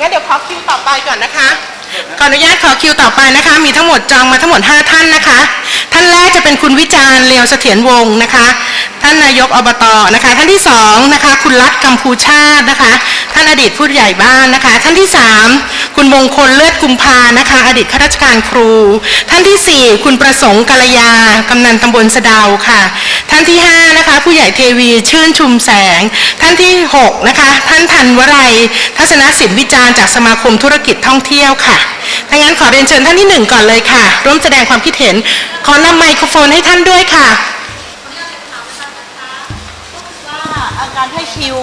งั้นเดี๋ยวขอคิวต่อไปก่อนนะคะ ขออนุญาตขอคิวต่อไปนะคะ มีทั้งหมดจองมาทั้งหมด 5 ท่านนะคะ ท่านแรกจะเป็นคุณวิจารณ์เลียวเสถียรวงศ์นะคะ ท่านนายกอบตนะคะ ท่านที่สองนะคะ คุณรัฐกัมพูชาตินะคะ ท่านอดีตผู้ใหญ่บ้านนะคะ ท่านที่สามคุณมงคลเลือดกุมภานะคะ อดีตข้าราชการครู ท่านที่สี่คุณประสงค์กัลยากำนันตำบลสะดาวค่ะ ท่านที่ห้านะคะผู้ใหญ่เทวีชื่นชุมแสง ท่านที่หกนะคะท่านธันวรัยทัศนศิลป์วิจารณ์จากสมาคมธุรกิจท่องเที่ยวค่ะถ้างั้นขอเรียนเชิญท่านที่หนึ่งก่อนเลยค่ะ ร่วมแสดงความคิดเห็น ขอนำไมโครโฟนให้ท่านด้วยค่ะอาการให้คิว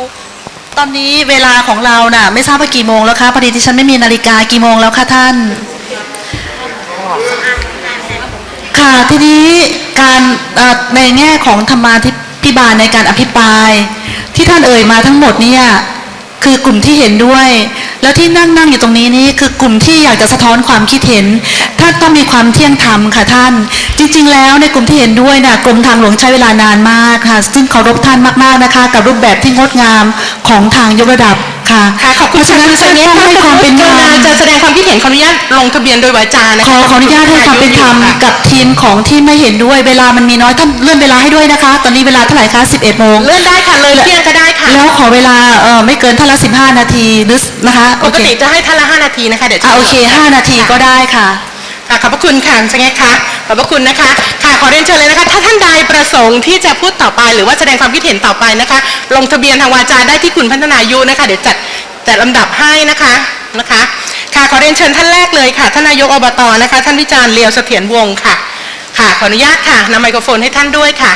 ตอนนี้เวลาของเราน่ะ ไม่ทราบว่ากี่โมงแล้วคะพอดีที่ฉันไม่มีนาฬิกากี่โมงแล้วคะท่าน ค่ะทีนี้การในแง่ของธรรมาธิพิบาลในการอภิปราย ที่ท่านเอ่ยมาทั้งหมดเนี่ยคือกลุ่มที่เห็นด้วย แล้วที่นั่งนั่งอยู่ตรงนี้นี่คือกลุ่มที่อยากจะสะท้อนความคิดเห็นท่านต้องมีความเที่ยงธรรมค่ะท่าน จริง ๆ แล้วในกลุ่มที่เห็นด้วยน่ะกรมทางหลวงใช้เวลานานมากค่ะ ซึ่งเคารพท่านมากๆนะคะ กับรูปแบบที่งดงามของทางยกระดับ ค่ะค่ะขอบคุณเพราะฉะนั้นค่ะจะต้องให้ความเป็นธรรมจะแสดงความคิดเห็นขออนุญาตลงทะเบียนโดยวาจานะขคะอขออนุญาตให้ความเป็นธรรมกับทีมของที่ไม่เห็นด้วยเวลามันมีน้อยท่านเลื่อนเวลาให้ด้วยนะคะ ตอนนี้เวลาเท่าไหร่คะ11โมงเลื่อนได้ค่ะเลยเที่ยงก็ได้ค่ะแล้วขอเวลาเอ่อไม่เกินท่านละ15 นาทีหรือนะคะปโอกเคติจะให้ท่านละ5นาทีนะคะเดี๋ยวจะอะโอเค 5 นาทีก็ได้ค่ะ ค่ะขอบพระคุณค่ะใช่ไหมคะขอบพระคุณนะคะ ค่ะขอเรียนเชิญเลยนะคะ ถ้าท่านใดประสงค์ที่จะพูดต่อไปหรือว่าแสดงความคิดเห็นต่อไปนะคะ ลงทะเบียนทางวาจาได้ที่คุณพัฒนายุนะคะ เดี๋ยวจัดจัดลำดับให้นะคะนะคะ ค่ะขอเรียนเชิญท่านแรกเลยค่ะท่านนายกอบตนะคะ ท่านวิจารณ์เลียวเสถียรวงศ์ค่ะ ค่ะขออนุญาตค่ะนำไมโครโฟนให้ท่านด้วยค่ะ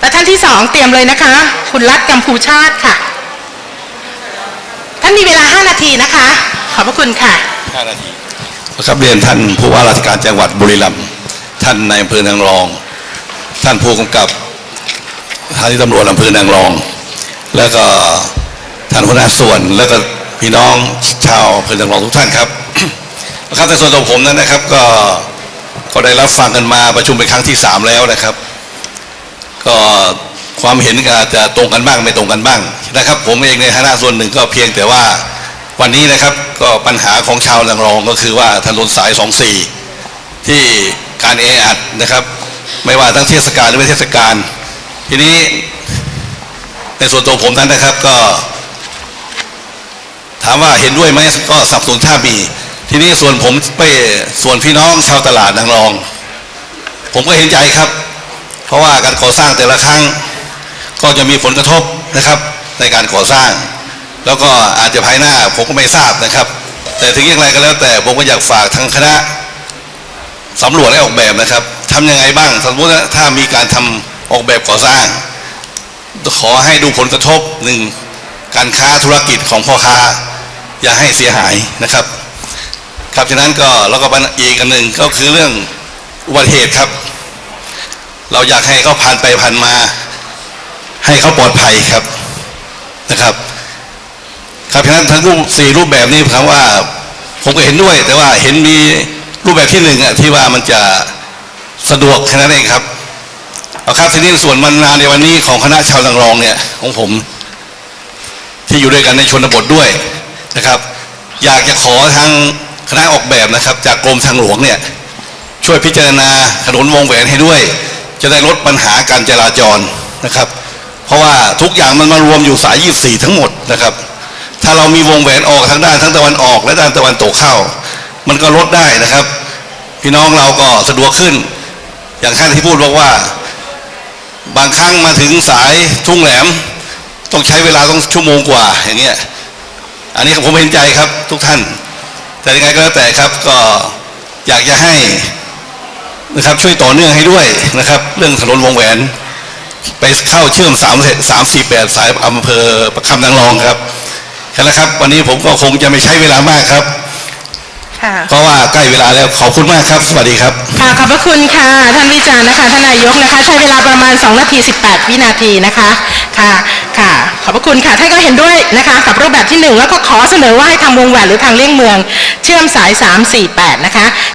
และท่านที่สองเตรียมเลยนะคะ คุณรัฐกัมพูชาติค่ะ ท่านมีเวลา 5 นาทีนะคะ ขอบพระคุณค่ะ 5นาที ครับเรียนท่านผู้ว่าราชการจังหวัดบุรีรัมย์ท่านนายอำเภอนางรอง ท่านผู้กำกับสถานีตำรวจอำเภอนางรอง แล้วก็ท่านหัวหน้าส่วนแล้วก็พี่น้องชาวอำเภอนางรองทุกท่านครับนะครับในส่วนของผมนั้นนะครับก็ก็ได้รับฟังกันมาประชุมเป็นครั้งที่สามแล้วนะครับ ก็ความเห็นอาจจะตรงกันบ้างไม่ตรงกันบ้างนะครับ ผมเองในฐานะส่วนหนึ่งก็เพียงแต่ว่า วันนี้นะครับก็ปัญหาของชาวนางรองก็คือว่าถนนสาย 24 ที่การแออัดนะครับ ไม่ว่าทั้งเทศกาลหรือไม่เทศกาลทีนี้ในส่วนตัวผมนั้นนะครับก็ ถามว่าเห็นด้วยไหมก็สับสนถ้ามี ทีนี้ส่วนผมไปส่วนพี่น้องชาวตลาดนางรอง ผมก็เห็นใจครับ เพราะว่าการก่อสร้างแต่ละครั้ง ก็จะมีผลกระทบนะครับในการก่อสร้าง แล้วก็อาจจะภายหน้าผมก็ไม่ทราบนะครับ แต่ถึงอย่างไรก็แล้วแต่ผมก็อยากฝากทางคณะสำรวจและออกแบบนะครับทำยังไงบ้างสมมติถ้ามีการทำออกแบบก่อสร้าง ขอให้ดูผลกระทบหนึ่งการค้าธุรกิจของพ่อค้า อย่าให้เสียหายนะครับ ครับฉะนั้นก็แล้วก็อีกอันหนึ่งก็คือเรื่องอุบัติเหตุครับ เราอยากให้เขาผ่านไปผ่านมา ให้เขาปลอดภัยครับนะครับ ฉะนั้นทั้งรูปสี่รูปแบบนี้คำว่า ผมก็เห็นด้วย แต่ว่าเห็นมีรูปแบบที่หนึ่งอะที่ว่ามันจะสะดวกแค่นั้นเองครับเอาครับทีนี้ส่วนมันนาในวันนี้ของคณะชาวนางรองเนี่ยของผม ที่อยู่ด้วยกันในชนบทด้วยนะครับ อยากจะขอทางคณะออกแบบนะครับ จากกรมทางหลวงเนี่ยช่วยพิจารณาถนนวงแหวนให้ด้วย จะได้ลดปัญหาการจราจรนะครับ เพราะว่าทุกอย่างมันมารวมอยู่สาย 24 ทั้งหมดนะครับ ถ้าเรามีวงแหวนออกทั้งด้านทั้งตะวันออกและด้านตะวันตกเข้า มันก็ลดได้นะครับ พี่น้องเราก็สะดวกขึ้น อย่างท่านที่พูดบอกว่า บางครั้งมาถึงสายทุ่งแหลม ต้องใช้เวลาต้องชั่วโมงกว่าอย่างเงี้ยอันนี้ผมเห็นใจครับทุกท่าน แต่ยังไงก็แล้วแต่ครับก็อยากจะให้นะครับช่วยต่อเนื่องให้ด้วยนะครับ เรื่องถนนวงแหวน ไปเข้าเชื่อมสามสามสี่แปดสายอำเภอประคำนางรองครับ แค่นั้นครับ วันนี้ผมก็คงจะไม่ใช้เวลามากครับ ค่ะ เพราะว่าใกล้เวลาแล้วขอบคุณมากครับ สวัสดีครับ ค่ะขอบพระคุณค่ะ ท่านวิจารณ์นะคะ ท่านนายกนะคะ ใช้เวลาประมาณ 2 นาที 18 วินาทีนะคะ ค่ะ ค่ะ ขอบพระคุณค่ะ ท่านก็เห็นด้วยนะคะ กับรูปแบบที่ 1 แล้วก็ขอเสนอว่าให้ทำวงแหวนหรือทางเลี่ยงเมือง เชื่อมสาย 3 4 8 นะคะ